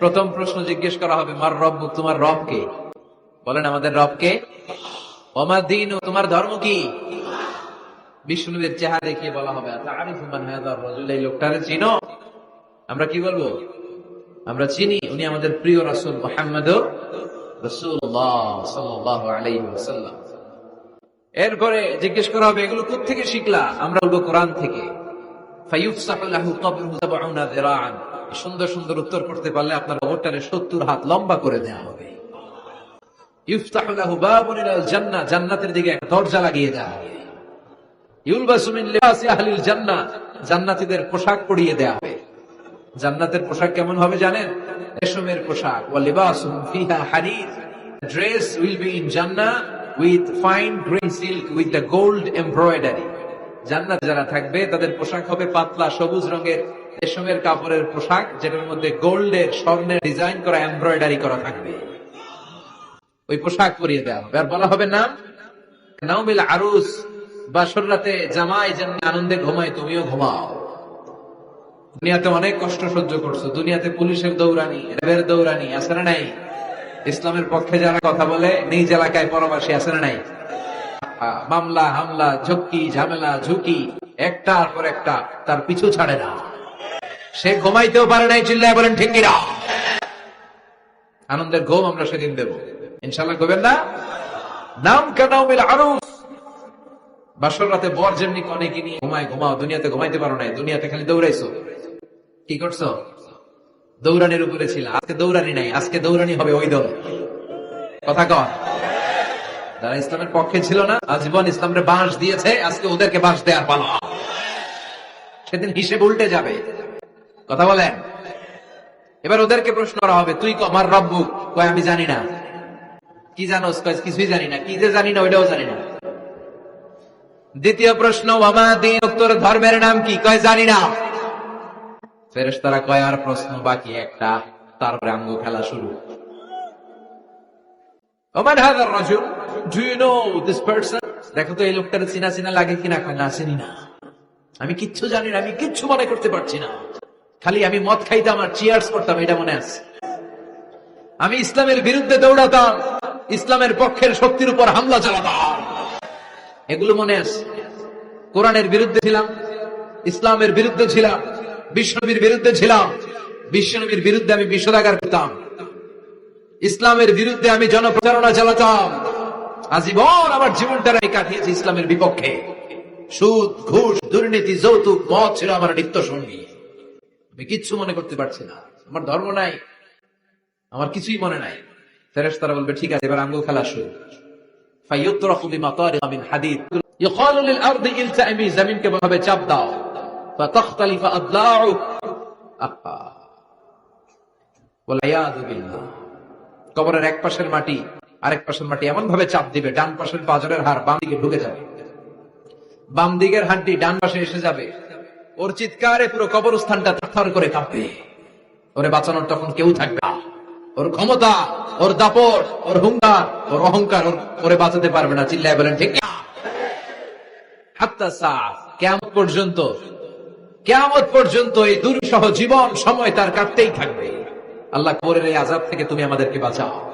প্রথম প্রশ্ন জিজ্ঞেস করা হবে, মার রব, তোমার রব কে? বলেন, আমাদের রব কে? অমার দিন, তোমার ধর্ম কি? বিষ্ণুদের চেহারা দেখিয়ে বলা হবে এই লোকটারে চিনো? আমরা কি বলব? আমরা চিনি, উনি আমাদের প্রিয় রাসূল মুহাম্মদ এরপরে জিজ্ঞেস করা হবে, এগুলো থেকে শিখলা? আমরা বলব, কোরআন থেকে। সুন্দর সুন্দর উত্তর করতে পারলে আপনার কবরটারে 70 হাত লম্বা করে দেওয়া হবে। দেওয়া হবে। রেশমের পোশাক। Dress with fine silk the gold embroidery. জান্নাত যারা থাকবে, তাদের পোশাক হবে পাতলা সবুজ রঙের। রেশমের কাপড়ের পোশাক, যেটার মধ্যে গোল্ডের, স্বর্ণের ডিজাইন করা এমব্রয়ডারি করা থাকবে। ওই পোশাক পরিয়ে দেওয়া হবে। আর বলা হবে নাম? নাউমিল আরুস, বাসর রাতে জামাই যেন আনন্দে ঘুমায়, তুমিও ঘুমাও। দুনিয়াতে অনেক কষ্ট সহ্য করছ। দুনিয়াতে পুলিশের দৌড়ানি, র্যাবের দৌড়ানি, আছে না নাই? ইসলামের পক্ষে যারা কথা বলে, নিজ এলাকায় পরবাসী, আছে না নাই? মামলা, হামলা, ঝক্কি, ঝামেলা, ঝুঁকি, একটার পর একটা, তার পিছু ছাড়ে না। সে ঘুমাইতেও পারে নাই, চিল্লায় বলেন ঠিকিরা আনন্দের ঘুম আমরা সেদিন দেব। ইনশাল্লাহ করবেন না? নাম কানাউমিল আরুস বাসর রাতে বর যেমনি নিয়ে ঘুমায়, ঘুমাও, দুনিয়াতে ঘুমাইতে পারো নাই, দুনিয়াতে খালি দৌড়াইছো। কি করছ? দৌড়ানির উপরে ছিল। আজকে দৌড়ানি নাই, আজকে দৌড়ানি হবে ওই দল। কথা কর যারা ইসলামের পক্ষে ছিল না, আজীবন ইসলামের বাঁশ দিয়েছে, আজকে ওদেরকে বাঁশ দেওয়ার পালা। সেদিন হিসেব উল্টে যাবে। কথা বলেন। এবার ওদেরকে প্রশ্ন করা হবে, তুই আমার রব্বু কয় আমি জানি না। কি কয় কিছুই জানি না। কি যে জানি না, ওইটাও জানি না। দ্বিতীয় প্রশ্ন উত্তর ধর্মের নাম কি? কয় জানি না। ফেরেশতারা কয়, আর প্রশ্ন বাকি একটা, তারপরে আঙ্গ খেলা শুরু। দেখো তো, এই লোকটার চিনা চিনা লাগে কিনা না চিনি না। আমি কিচ্ছু জানি না, আমি কিচ্ছু মনে করতে পারছি না। খালি আমি মদ খাইতাম আর চিয়ার্স করতাম, এটা মনে আছে। আমি ইসলামের বিরুদ্ধে দৌড়াতাম, ইসলামের পক্ষের শক্তির উপর হামলা চালাতাম। এগুলো মনে আছে। কোরআনের বিরুদ্ধে ছিলাম, ইসলামের বিরুদ্ধে ছিলাম, বিশ্বনবীর বিরুদ্ধে ছিলাম, বিশ্বনবীর বিরুদ্ধে আমি বিষদাগার করতাম। ইসলামের বিরুদ্ধে আমি জনপ্রচারণা চালাতাম। আজীবন আমার জীবনটা কাটিয়েছি ইসলামের বিপক্ষে। সুদ, ঘুষ, দুর্নীতি, যৌতুক, মদ ছিল আমার নিত্য সঙ্গী আমি কিচ্ছু মনে করতে পারছি না। আমার ধর্ম নাই। আমার কিছুই মনে নাই। ফেরেস তারা বলবে, ঠিক আছে, এবার আঙ্গুল খেলা শুরু। চাপ দিবে, ডান পাশের পাজরের হাড় বাম দিকে ঢুকে যাবে। বাম দিকের হাড্ডি ডান পাশে এসে যাবে। ওর চিৎকারে পুরো কবরস্থানটা থরথর করে কাঁপবে। ওরে বাঁচানোর তখন কেউ থাকবে ওর ক্ষমতা, ওর দাপট, ওর হুঙ্কার, ওর অহংকার ওর বাঁচাতে পারবে না, চিল্লায় বলেন, ঠিক না? হাত্তা পর্যন্ত, কেয়ামত পর্যন্ত এই দুর্বিসহ জীবন, সময় তার কাটতেই থাকবে। আল্লাহ কবরের এই আজাব থেকে তুমি আমাদেরকে বাঁচাও।